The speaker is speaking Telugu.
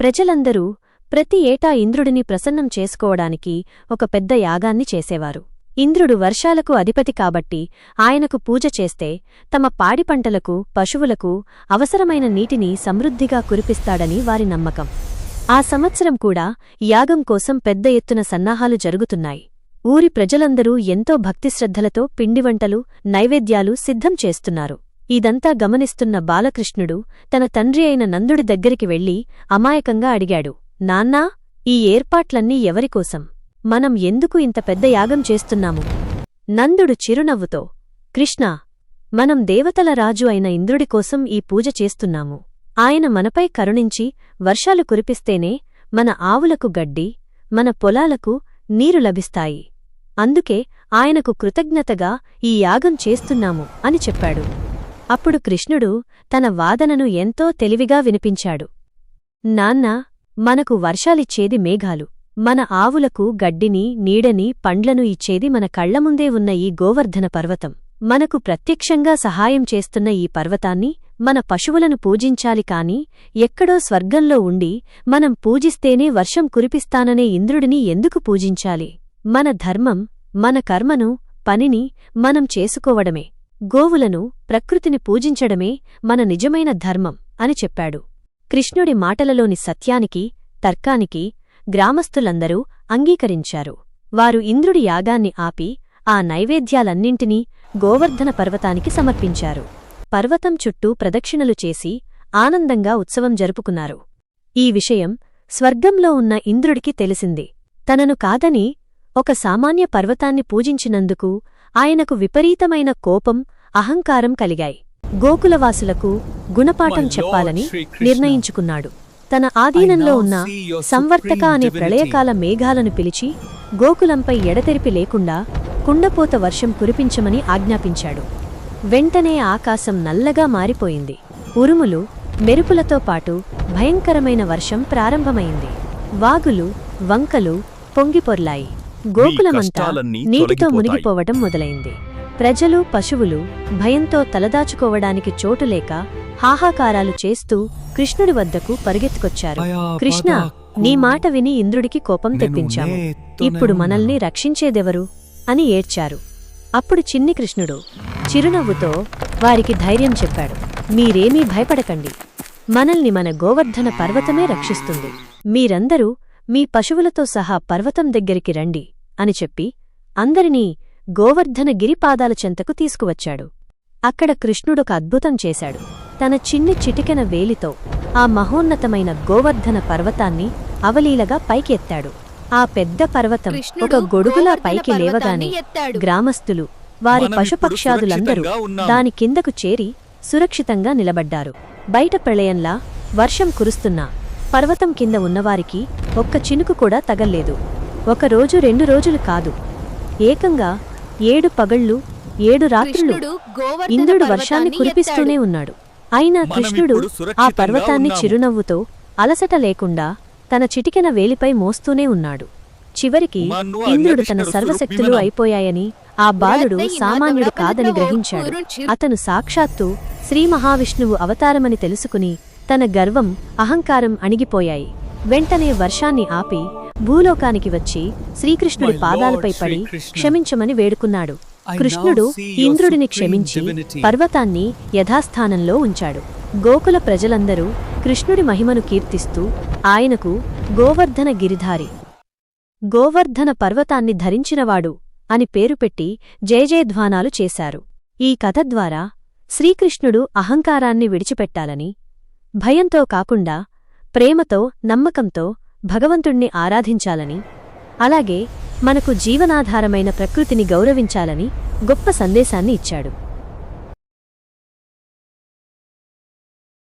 ప్రజలందరూ ప్రతి ఏటా ఇంద్రుడిని ప్రసన్నం చేసుకోవడానికి ఒక పెద్ద యాగాన్ని చేసేవారు. ఇంద్రుడు వర్షాలకు అధిపతి కాబట్టి ఆయనకు పూజ చేస్తే తమ పాడి పంటలకు పశువులకు అవసరమైన నీటిని సమృద్ధిగా కురిపిస్తాడని వారి నమ్మకం. ఆ సంవత్సరం కూడా యాగం కోసం పెద్ద ఎత్తున సన్నాహాలు జరుగుతున్నాయి. ఊరి ప్రజలందరూ ఎంతో భక్తిశ్రద్ధలతో పిండివంటలు నైవేద్యాలు సిద్ధం చేస్తున్నారు. ఇదంతా గమనిస్తున్న బాలకృష్ణుడు తన తండ్రి అయిన నందుడి దగ్గరికి వెళ్ళి అమాయకంగా అడిగాడు నాన్నా ఈ ఏర్పాట్లన్నీ ఎవరికోసం? మనం ఎందుకు ఇంత పెద్ద యాగం చేస్తున్నాము నందుడు చిరునవ్వుతో కృష్ణా మనం దేవతల రాజు అయిన ఇంద్రుడి కోసం ఈ పూజ చేస్తున్నాము. ఆయన మనపై కరుణించి వర్షాలు కురిపిస్తేనే మన ఆవులకు గడ్డి మన పొలాలకు నీరు లభిస్తాయి. అందుకే ఆయనకు కృతజ్ఞతగా ఈ యాగం చేస్తున్నాము అని చెప్పాడు. అప్పుడు కృష్ణుడు తన వాదనను ఎంతో తెలివిగా వినిపించాడు. నాన్నా మనకు వర్షాలిచ్చేది మేఘాలు. మన ఆవులకు గడ్డిని నీడని పండ్లను ఇచ్చేది మన కళ్ళముందే ఉన్న ఈ గోవర్ధన పర్వతం. మనకు ప్రత్యక్షంగా సహాయం చేస్తున్న ఈ పర్వతాన్ని మన పశువులను పూజించాలి కాని ఎక్కడో స్వర్గంలో ఉండి మనం పూజిస్తేనే వర్షం కురిపిస్తాననే ఇంద్రుడిని ఎందుకు పూజించాలి? మన ధర్మం మన కర్మను పనిని మనం చేసుకోవడమే. గోవులను ప్రకృతిని పూజించడమే మన నిజమైన ధర్మం అని చెప్పాడు. కృష్ణుడి మాటలలోని సత్యానికి తర్కానికి గ్రామస్థులందరూ అంగీకరించారు. వారు ఇంద్రుడి యాగాన్ని ఆపి ఆ నైవేద్యాలన్నింటినీ గోవర్ధన పర్వతానికి సమర్పించారు. పర్వతం చుట్టూ ప్రదక్షిణలు చేసి ఆనందంగా ఉత్సవం జరుపుకున్నారు. ఈ విషయం స్వర్గంలో ఉన్న ఇంద్రుడికి తెలిసింది. తనను కాదని ఒక సామాన్య పర్వతాన్ని పూజించినందుకు ఆయనకు విపరీతమైన కోపం అహంకారం కలిగాయి. గోకులవాసులకు గుణపాఠం చెప్పాలని నిర్ణయించుకున్నాడు. తన ఆధీనంలో ఉన్న సంవర్తక అనే ప్రళయకాల మేఘాలను పిలిచి గోకులంపై ఎడతెరిపి లేకుండా కుండపోత వర్షం కురిపించమని ఆజ్ఞాపించాడు. వెంటనే ఆకాశం నల్లగా మారిపోయింది. ఉరుములు మెరుపులతో పాటు భయంకరమైన వర్షం ప్రారంభమైంది. వాగులు వంకలు పొంగిపొర్లాయి. గోకులమంతా నీటితో. మునిగిపోవటం మొదలైంది. ప్రజలు పశువులు భయంతో తలదాచుకోవడానికి చోటులేక హాహాకారాలు చేస్తూ కృష్ణుడి వద్దకు పరిగెత్తుకొచ్చారు. కృష్ణ. నీ మాట విని ఇంద్రుడికి కోపం తెప్పించాము. ఇప్పుడు. మనల్ని రక్షించేదెవరు? అని ఏడ్చారు. అప్పుడు చిన్ని కృష్ణుడు చిరునవ్వుతో వారికి ధైర్యం చెప్పాడు. మీరేమీ భయపడకండి. మనల్ని మన గోవర్ధన పర్వతమే రక్షిస్తుంది. మీరందరూ మీ పశువులతో సహా పర్వతం దగ్గరికి రండి అని చెప్పి అందరినీ గోవర్ధన గిరిపాదాల చెంతకు తీసుకువచ్చాడు అక్కడ కృష్ణుడొక అద్భుతం చేశాడు తన చిన్ని చిటికెన వేలితో ఆ మహోన్నతమైన గోవర్ధన పర్వతాన్ని అవలీలగా పైకి ఎత్తాడు ఆ పెద్ద పర్వతం ఒక గొడుగులా పైకి లేవగానే. గ్రామస్తులు వారి పశుపక్షాదులందరూ. దాని కిందకు చేరి సురక్షితంగా నిలబడ్డారు బయట ప్రళయంలా వర్షం కురుస్తున్నా పర్వతం కింద ఉన్నవారికి ఒక్క చినుకు కూడా తగల్లేదు ఒక రోజు రెండు రోజులు కాదు ఏకంగా ఏడు పగళ్ళు ఏడు రాత్రులు ఇంద్రుడు పర్వతాన్ని వర్షాన్ని కురిపిస్తూనే. ఉన్నాడు అయినా కృష్ణుడు ఆ పర్వతాన్ని. చిరునవ్వుతో అలసట లేకుండా తన చిటికెన వేలిపై మోస్తూనే ఉన్నాడు చివరికి ఇంద్రుడు తన సర్వశక్తులు. అయిపోయాయని ఆ బాలుడు సామాన్యుడు కాదని గ్రహించాడు అతను సాక్షాత్తు శ్రీ మహావిష్ణువు అవతారమని తెలుసుకుని తన గర్వం అహంకారం అణిగిపోయాయి. వెంటనే వర్షాన్ని ఆపి భూలోకానికి వచ్చి శ్రీకృష్ణుడి పాదాలపై పడి క్షమించమని వేడుకున్నాడు. కృష్ణుడు ఇంద్రుడిని క్షమించి. పర్వతాన్ని యథాస్థానంలో ఉంచాడు. గోకుల ప్రజలందరూ కృష్ణుడి మహిమను కీర్తిస్తూ ఆయనకు గోవర్ధన గిరిధారి. గోవర్ధన పర్వతాన్ని ధరించినవాడు అని పేరు పెట్టి జయజయధ్వానాలు చేశారు. ఈ కథ ద్వారా శ్రీకృష్ణుడు అహంకారాన్ని విడిచిపెట్టాలని భయంతో కాకుండా ప్రేమతో నమ్మకంతో భగవంతుణ్ణి ఆరాధించాలని అలాగే మనకు జీవనాధారమైన ప్రకృతిని గౌరవించాలని గొప్ప సందేశాన్ని ఇచ్చాడు.